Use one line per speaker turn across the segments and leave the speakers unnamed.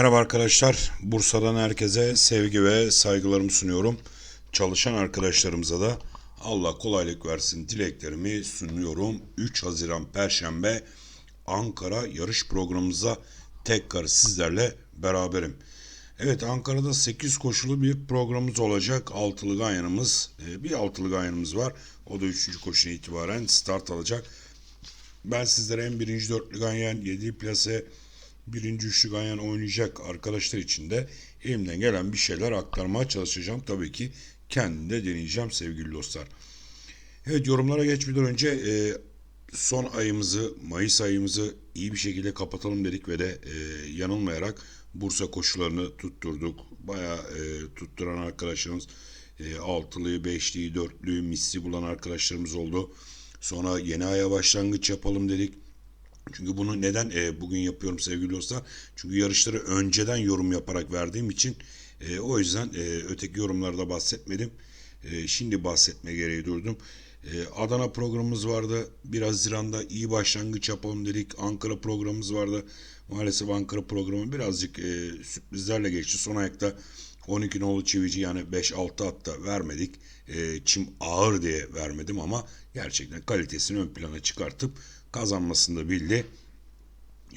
Merhaba arkadaşlar. Bursa'dan herkese sevgi ve saygılarımı sunuyorum. Çalışan arkadaşlarımıza da Allah kolaylık versin dileklerimi sunuyorum. 3 Haziran Perşembe Ankara yarış programımıza tekrar sizlerle beraberim. Evet Ankara'da 8 koşulu bir programımız olacak. Altılı ganyanımız, e, bir altılı ganyanımız var. O da 3. koşuna itibaren start alacak. Ben sizlere hem birinci dörtlü ganyan, 7 plase, birinci üçlü ganyan oynayacak arkadaşlar için de elimden gelen bir şeyler aktarmaya çalışacağım. Tabii ki kendim de deneyeceğim sevgili dostlar. Evet yorumlara geçmeden önce e, son ayımızı, Mayıs ayımızı iyi bir şekilde kapatalım dedik ve de e, yanılmayarak Bursa koşularını tutturduk. Bayağı e, tutturan arkadaşlarımız e, altılıyı, beşliyi, dörtlüyü, misli bulan arkadaşlarımız oldu. Sonra yeni aya başlangıç yapalım dedik. Çünkü bunu neden e, bugün yapıyorum sevgili dostlar? Çünkü yarışları önceden yorum yaparak verdiğim için e, o yüzden e, öteki yorumlarda bahsetmedim. E, şimdi bahsetme gereği durdum. E, Adana programımız vardı. 1 Haziran'da iyi başlangıç yapalım dedik. Ankara programımız vardı. Maalesef Ankara programı birazcık e, sürprizlerle geçti. Son ayakta 12 nolu çivici yani 5-6 hatta vermedik. E, çim ağır diye vermedim ama gerçekten kalitesini ön plana çıkartıp kazanmasını da bildi.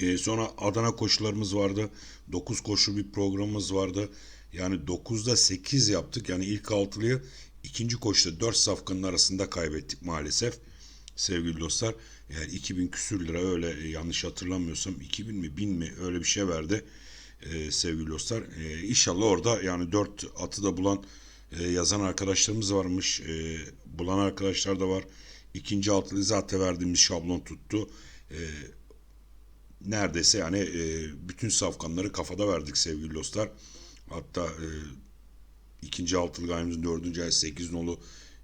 E, sonra Adana koşularımız vardı. 9 koşu bir programımız vardı. Yani 9'da 8 yaptık. Yani ilk altılıyı ikinci koşuda 4 safkanın arasında kaybettik maalesef. Sevgili dostlar. Yani 2000 küsür lira öyle e, yanlış hatırlamıyorsam 2000 mi 1000 mi öyle bir şey verdi. E, sevgili dostlar. E, inşallah orada yani 4 atı da bulan e, yazan arkadaşlarımız varmış. E, bulan arkadaşlar da var. İkinci altılı zaten verdiğimiz şablon tuttu. E, neredeyse yani e, bütün safkanları kafada verdik sevgili dostlar. Hatta e, ikinci altılı gayemizin dördüncü ay sekiz nolu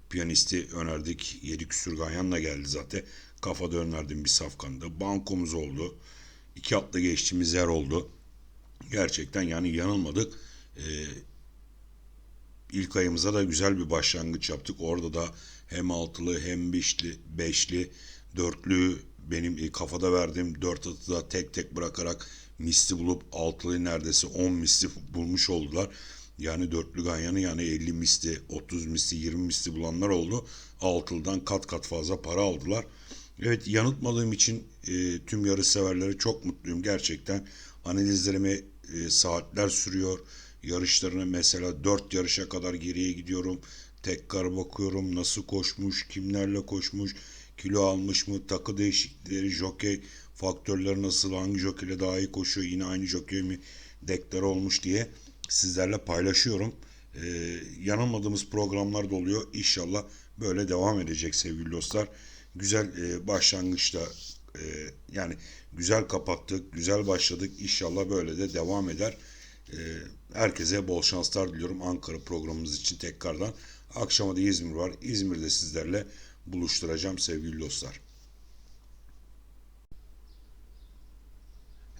piyanisti önerdik. Yedi küsür ganyanla geldi zaten. Kafada önerdiğim bir safkandı. Bankomuz oldu. İki atlı geçtiğimiz yer oldu. Gerçekten yani yanılmadık. E, ilk ayımıza da güzel bir başlangıç yaptık. Orada da hem altılı hem beşli, beşli dörtlü benim e, kafada verdiğim dört atı da tek tek bırakarak misli bulup altılıyı neredeyse 10 misli bulmuş oldular. Yani dörtlü ganyanı yani 50 misli, 30 misli, 20 misli bulanlar oldu. Altılıdan kat kat fazla para aldılar. Evet yanıltmadığım için e, tüm yarış severlere çok mutluyum gerçekten. Analizlerime e, saatler sürüyor. Yarışlarına mesela 4 yarışa kadar geriye gidiyorum. Tekrar bakıyorum nasıl koşmuş, kimlerle koşmuş, kilo almış mı, takı değişiklikleri, jokey faktörleri nasıl, hangi jokeyle daha iyi koşuyor, yine aynı jokey mi deklar olmuş diye sizlerle paylaşıyorum. Ee, yanılmadığımız programlar da oluyor. İnşallah böyle devam edecek sevgili dostlar. Güzel e, başlangıçta e, yani güzel kapattık, güzel başladık. İnşallah böyle de devam eder. E, herkese bol şanslar diliyorum Ankara programımız için tekrardan. Akşama da İzmir var. İzmir'de sizlerle buluşturacağım sevgili dostlar.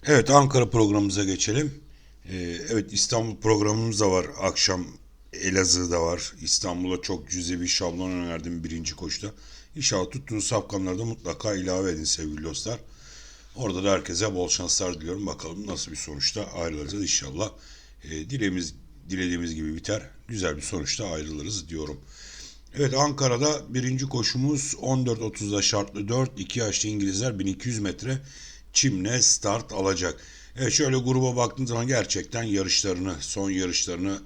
Evet Ankara programımıza geçelim. Ee, evet İstanbul programımız da var. Akşam Elazığ'da var. İstanbul'a çok cüzi bir şablon önerdim birinci koşuda. İnşallah tuttuğunuz safkanları da mutlaka ilave edin sevgili dostlar. Orada da herkese bol şanslar diliyorum. Bakalım nasıl bir sonuçta ayrılacağız inşallah. E, dileğimiz, dilediğimiz gibi biter. Güzel bir sonuçta ayrılırız diyorum. Evet Ankara'da birinci koşumuz 14.30'da şartlı 4. 2 yaşlı İngilizler 1200 metre çimle start alacak. Evet şöyle gruba baktığınız zaman gerçekten yarışlarını, son yarışlarını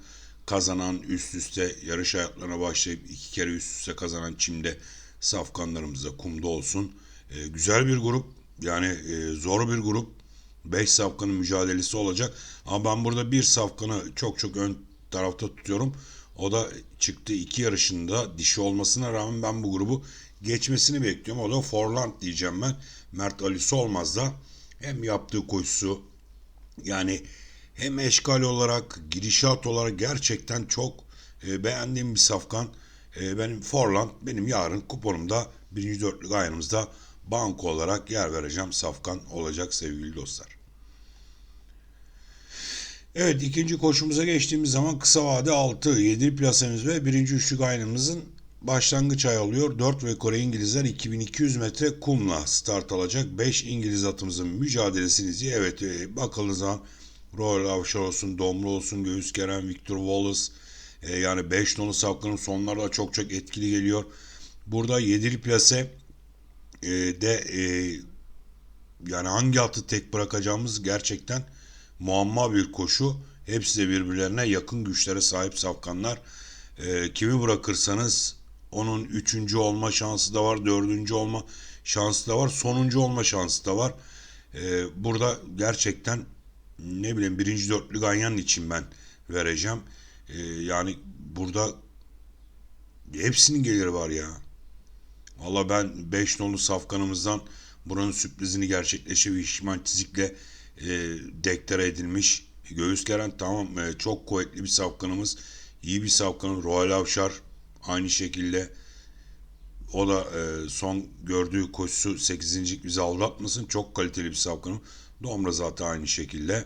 kazanan üst üste yarış hayatlarına başlayıp iki kere üst üste kazanan çimde safkanlarımız da kumda olsun. E, güzel bir grup yani e, zor bir grup. 5 safkanın mücadelesi olacak. Ama ben burada bir safkanı çok çok ön tarafta tutuyorum. O da çıktı iki yarışında dişi olmasına rağmen ben bu grubu geçmesini bekliyorum. O da Forland diyeceğim ben. Mert Ali Solmaz da hem yaptığı koşusu yani hem eşkal olarak girişat olarak gerçekten çok e, beğendiğim bir safkan. E, benim Forland benim yarın kuponumda birinci dörtlük ayağımızda banko olarak yer vereceğim safkan olacak sevgili dostlar. Evet ikinci koşumuza geçtiğimiz zaman kısa vade 6, 7 plasemız ve birinci üçlük aynımızın başlangıç ay oluyor. 4 ve Kore İngilizler 2200 metre kumla start alacak. 5 İngiliz atımızın mücadelesini izliyor. Evet e, bakıldığı zaman Royal Avşar olsun, Domru olsun, Göğüs Geren, Victor Wallace. E, yani 5 nolu safkanım sonlarda çok çok etkili geliyor. Burada 7'li plase e, de e, yani hangi atı tek bırakacağımız gerçekten muamma bir koşu. Hepsi de birbirlerine yakın güçlere sahip safkanlar. E, kimi bırakırsanız onun üçüncü olma şansı da var, dördüncü olma şansı da var, sonuncu olma şansı da var. E, burada gerçekten ne bileyim birinci dörtlü ganyan için ben vereceğim. E, yani burada hepsinin geliri var ya. Valla ben 5 nolu safkanımızdan buranın sürprizini gerçekleşe bir çizikle e, deklare edilmiş. Göğüs Geren tamam e, çok kuvvetli bir safkanımız. iyi bir safkanımız. Royal Avşar aynı şekilde o da e, son gördüğü koşusu 8. bizi aldatmasın. Çok kaliteli bir safkanım. Domra zaten aynı şekilde.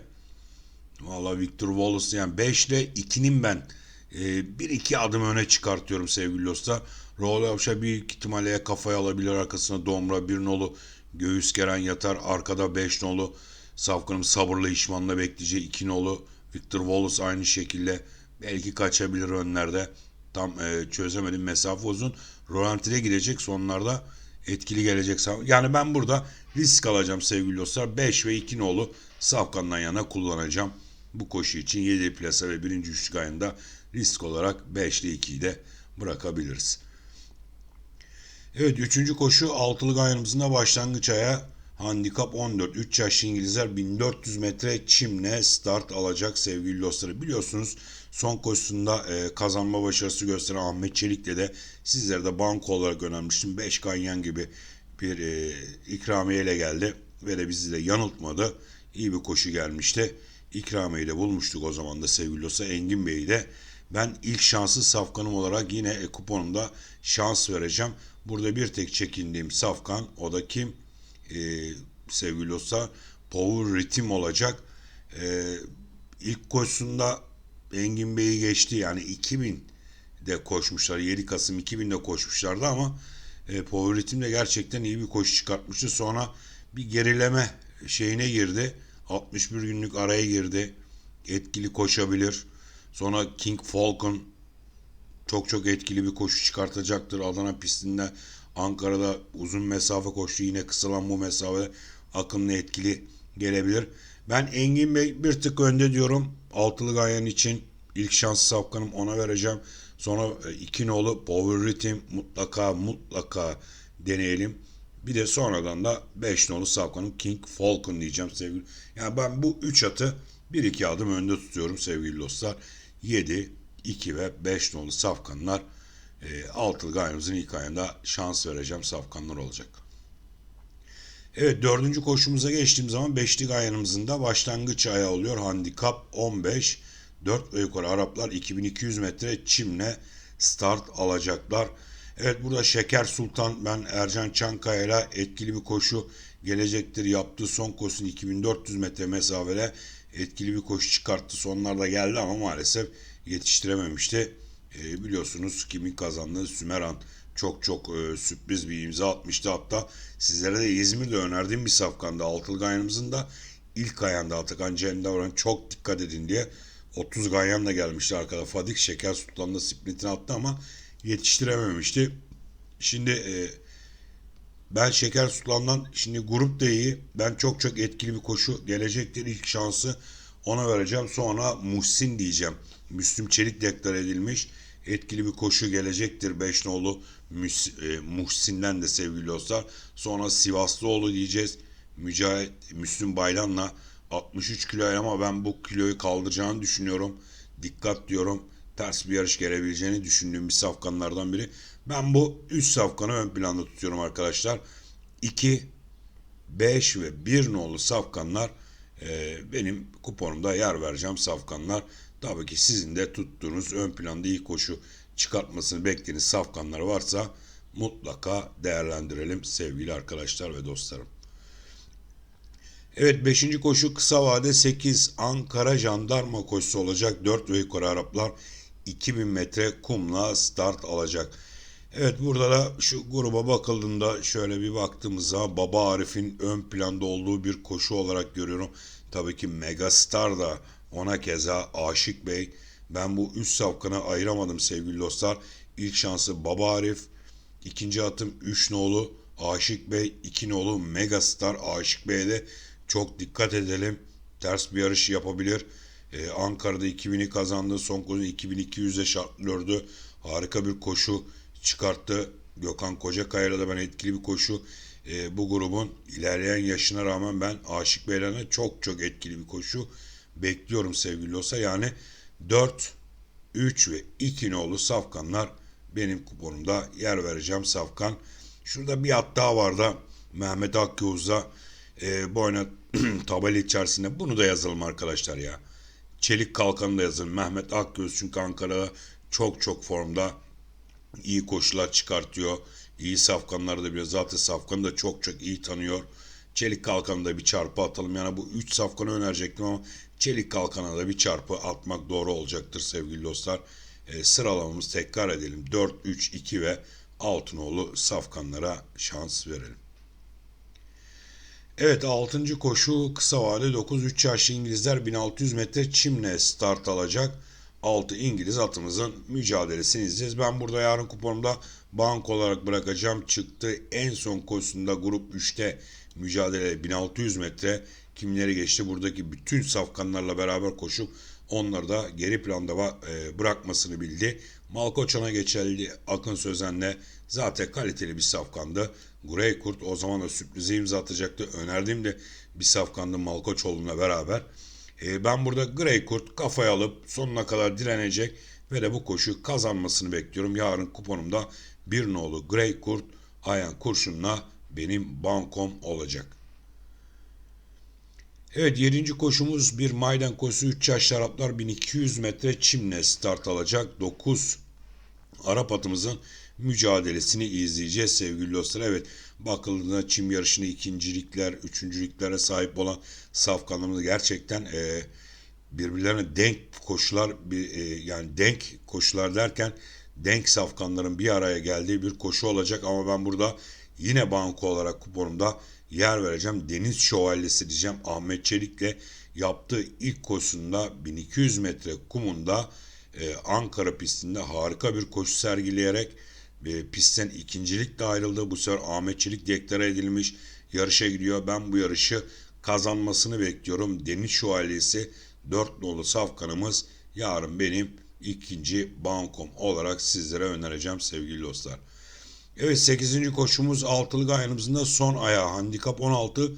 Valla Victor Wallace yani 5 ile 2'nin ben e, 1-2 adım öne çıkartıyorum sevgili dostlar. Royal Avşar büyük ihtimalle ya kafaya alabilir arkasına Domra bir nolu göğüs geren yatar. Arkada 5 nolu Safkan'ım sabırla işmanla bekleyeceği 2 nolu Victor Wallace aynı şekilde belki kaçabilir önlerde. Tam e, çözemedim mesafe uzun. Rolantide gidecek sonlarda etkili gelecek. Yani ben burada risk alacağım sevgili dostlar. 5 ve 2 nolu Safkan'dan yana kullanacağım. Bu koşu için 7 plasa ve 1. üçlük ayında risk olarak 5 ile 2'yi de bırakabiliriz. Evet 3. koşu altılı gayrımızın başlangıç aya handikap 14. 3 yaşlı İngilizler 1400 metre çimle start alacak sevgili dostları. Biliyorsunuz son koşusunda e, kazanma başarısı gösteren Ahmet Çelik'le de sizlere de banko olarak önermiştim. 5 ganyan gibi bir e, ikramiyeyle geldi ve de bizi de yanıltmadı. İyi bir koşu gelmişti. İkramiyeyi de bulmuştuk o zaman da sevgili dostlar. Engin Bey'i de ben ilk şanslı safkanım olarak yine e, kuponumda şans vereceğim. Burada bir tek çekindiğim safkan o da kim? Ee, sevgili dostlar Power Ritim olacak. Ee, ilk koşusunda Engin Bey'i geçti. Yani 2000 de koşmuşlar. 7 Kasım 2000'de koşmuşlardı ama e, Power Ritim de gerçekten iyi bir koşu çıkartmıştı. Sonra bir gerileme şeyine girdi. 61 günlük araya girdi. Etkili koşabilir. Sonra King Falcon çok çok etkili bir koşu çıkartacaktır. Adana pistinde Ankara'da uzun mesafe koştu. Yine kısalan bu mesafe akımlı etkili gelebilir. Ben Engin Bey bir tık önde diyorum. Altılı Gayan için ilk şans safkanım ona vereceğim. Sonra e, iki nolu Power Rhythm mutlaka mutlaka deneyelim. Bir de sonradan da 5 nolu safkanım King Falcon diyeceğim sevgili. Yani ben bu 3 atı 1-2 adım önde tutuyorum sevgili dostlar. 7, 2 ve 5 nolu safkanlar e, altılı gayrımızın ilk ayında şans vereceğim safkanlar olacak. Evet dördüncü koşumuza geçtiğim zaman beşli gayanımızın da başlangıç ayağı oluyor. Handikap 15. 4 ve yukarı Araplar 2200 metre çimle start alacaklar. Evet burada Şeker Sultan ben Ercan Çankaya ile etkili bir koşu gelecektir. Yaptığı son koşusunu 2400 metre mesafede etkili bir koşu çıkarttı. Sonlarda geldi ama maalesef yetiştirememişti. E, biliyorsunuz kimin kazandığı Sümeran çok çok e, sürpriz bir imza atmıştı. Hatta sizlere de İzmir'de önerdiğim bir safkanda altılı ganyanımızın da ilk ayağında Atakan Cem'de oran çok dikkat edin diye 30 ganyan da gelmişti arkada. Fadik Şeker Sultan'da sprintini attı ama yetiştirememişti. Şimdi e, ben Şeker Sultan'dan şimdi grup da iyi. Ben çok çok etkili bir koşu gelecektir. İlk şansı ona vereceğim. Sonra Muhsin diyeceğim. Müslüm Çelik deklar edilmiş. Etkili bir koşu gelecektir. Beş nolu e, Muhsin'den de sevgili dostlar. Sonra Sivaslıoğlu diyeceğiz. Mücahit Müslüm Baylan'la 63 kilo ama ben bu kiloyu kaldıracağını düşünüyorum. Dikkat diyorum. Ters bir yarış gelebileceğini düşündüğüm bir safkanlardan biri. Ben bu 3 safkanı ön planda tutuyorum arkadaşlar. 2, 5 ve 1 nolu safkanlar e, benim kuponumda yer vereceğim safkanlar. Tabii ki sizin de tuttuğunuz ön planda iyi koşu çıkartmasını beklediğiniz safkanlar varsa mutlaka değerlendirelim sevgili arkadaşlar ve dostlarım. Evet 5. koşu kısa vade 8 Ankara jandarma koşusu olacak. 4 ve Araplar 2000 metre kumla start alacak. Evet burada da şu gruba bakıldığında şöyle bir baktığımızda Baba Arif'in ön planda olduğu bir koşu olarak görüyorum. Tabii ki Megastar da ona keza Aşık Bey. Ben bu üç safkana ayıramadım sevgili dostlar. İlk şansı Baba Arif. İkinci atım 3 nolu Aşık Bey. 2 nolu Megastar Aşık Bey'e de çok dikkat edelim. Ters bir yarış yapabilir. Ee, Ankara'da 2000'i kazandı. Son kozu 2200'e şartlıyordu. Harika bir koşu çıkarttı. Gökhan Kocakaya'yla da ben etkili bir koşu. Ee, bu grubun ilerleyen yaşına rağmen ben Aşık Beyler'e çok çok etkili bir koşu bekliyorum sevgili olsa. Yani 4, 3 ve 2 nolu safkanlar benim kuponumda yer vereceğim safkan. Şurada bir at daha var da Mehmet Akyavuz'da e, bu oyuna tabela içerisinde bunu da yazalım arkadaşlar ya. Çelik Kalkan'ı da yazın. Mehmet Akgöz çünkü Ankara çok çok formda. iyi koşular çıkartıyor. İyi safkanları da biraz zaten safkanı da çok çok iyi tanıyor. Çelik Kalkan'a da bir çarpı atalım. Yani bu 3 safkanı önerecektim ama Çelik Kalkan'a da bir çarpı atmak doğru olacaktır sevgili dostlar. E, sıralamamızı tekrar edelim. 4, 3, 2 ve Altınoğlu safkanlara şans verelim. Evet 6. koşu kısa vade 9-3 yaşlı İngilizler 1600 metre çimle start alacak. 6 İngiliz atımızın mücadelesini izleyeceğiz. Ben burada yarın kuponumda bank olarak bırakacağım. Çıktı en son koşusunda grup 3'te mücadele 1600 metre kimleri geçti. Buradaki bütün safkanlarla beraber koşup onları da geri planda e, bırakmasını bildi. Malkoçan'a geçerli Akın Sözen'le zaten kaliteli bir safkandı. Grey Kurt o zaman da sürprize imza atacaktı. Önerdiğim de bir safkandı Malkoçoğlu'na beraber. E, ben burada Grey Kurt kafaya alıp sonuna kadar direnecek ve de bu koşu kazanmasını bekliyorum. Yarın kuponumda bir nolu Grey Kurt Ayan Kurşun'la benim bankom olacak. Evet 7. koşumuz bir maydan koşusu 3 yaşlı Araplar 1200 metre çimle start alacak. 9 Arap atımızın mücadelesini izleyeceğiz sevgili dostlar. Evet bakıldığında çim yarışını ikincilikler, üçüncülüklere sahip olan safkanlarımız gerçekten e, birbirlerine denk koşular bir e, yani denk koşular derken denk safkanların bir araya geldiği bir koşu olacak ama ben burada yine banko olarak kuponumda yer vereceğim. Deniz Şövalyesi diyeceğim. Ahmet Çelik'le yaptığı ilk koşusunda 1200 metre kumunda e, Ankara pistinde harika bir koşu sergileyerek e, pistten ikincilikle ayrıldı. Bu sefer Ahmet Çelik deklare edilmiş. Yarışa gidiyor. Ben bu yarışı kazanmasını bekliyorum. Deniz Şövalyesi 4 nolu safkanımız yarın benim ikinci bankom olarak sizlere önereceğim sevgili dostlar. Evet 8. koşumuz altılı gayanımızın son ayağı handikap 16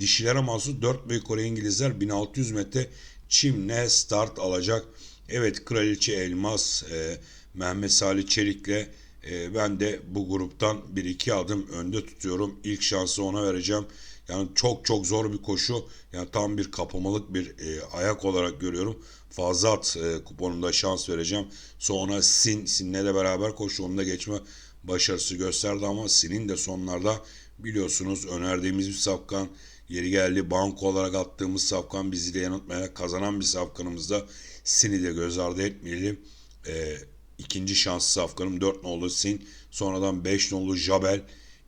dişilere mahsus 4 büyük Kore İngilizler 1600 metre çimle start alacak. Evet Kraliçe Elmas e, Mehmet Salih Çelik'le e, ben de bu gruptan bir iki adım önde tutuyorum. İlk şansı ona vereceğim. Yani çok çok zor bir koşu. Yani tam bir kapamalık bir e, ayak olarak görüyorum. Fazla at e, kuponunda şans vereceğim. Sonra Sin, Sin'le de beraber koşu onunla geçme başarısı gösterdi ama Sin'in de sonlarda biliyorsunuz önerdiğimiz bir safkan yeri geldi banko olarak attığımız safkan bizi de yanıltmaya kazanan bir safkanımızda Sin'i de göz ardı etmeyelim. E, ikinci şans safkanım 4 nolu Sin. Sonradan 5 nolu Jabel.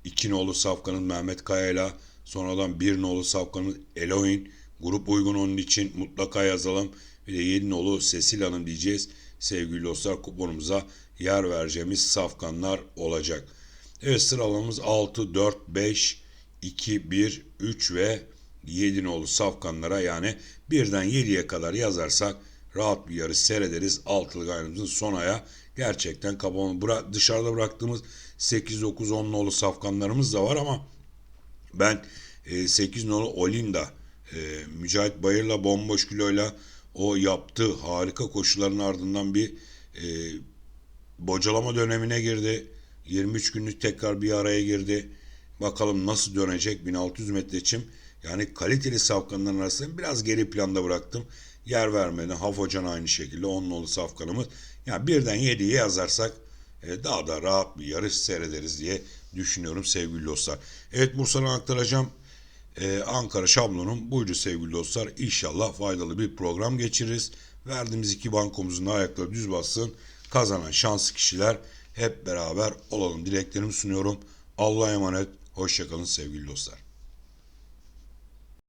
2 nolu safkanım Mehmet Kaya'yla. Sonradan 1 nolu safkanım Eloin. Grup uygun onun için mutlaka yazalım. Bir de 7 nolu Sesil Hanım diyeceğiz. Sevgili dostlar kuponumuza yer vereceğimiz safkanlar olacak. Evet sıralamamız 6, 4, 5, 2, 1, 3 ve 7 nolu safkanlara yani birden 7'ye kadar yazarsak rahat bir yarış seyrederiz. Altılı gayrımızın son aya gerçekten kabuğunu bıra- dışarıda bıraktığımız 8, 9, 10 nolu safkanlarımız da var ama ben e, 8 nolu Olinda e, Mücahit Bayır'la bomboş kiloyla o yaptığı harika koşuların ardından bir e, bocalama dönemine girdi. 23 günlük tekrar bir araya girdi. Bakalım nasıl dönecek 1600 metre çim. Yani kaliteli safkanların arasında biraz geri planda bıraktım. Yer vermedi. Haf Hocan aynı şekilde 10 nolu safkanımız. Yani birden 7'ye yazarsak e, daha da rahat bir yarış seyrederiz diye düşünüyorum sevgili dostlar. Evet Bursa'dan aktaracağım. Ee, Ankara şablonum buydu sevgili dostlar. İnşallah faydalı bir program geçiririz. Verdiğimiz iki bankomuzun ayakları düz bassın. Kazanan şanslı kişiler hep beraber olalım. Dileklerimi sunuyorum. Allah'a emanet. Hoşçakalın sevgili dostlar.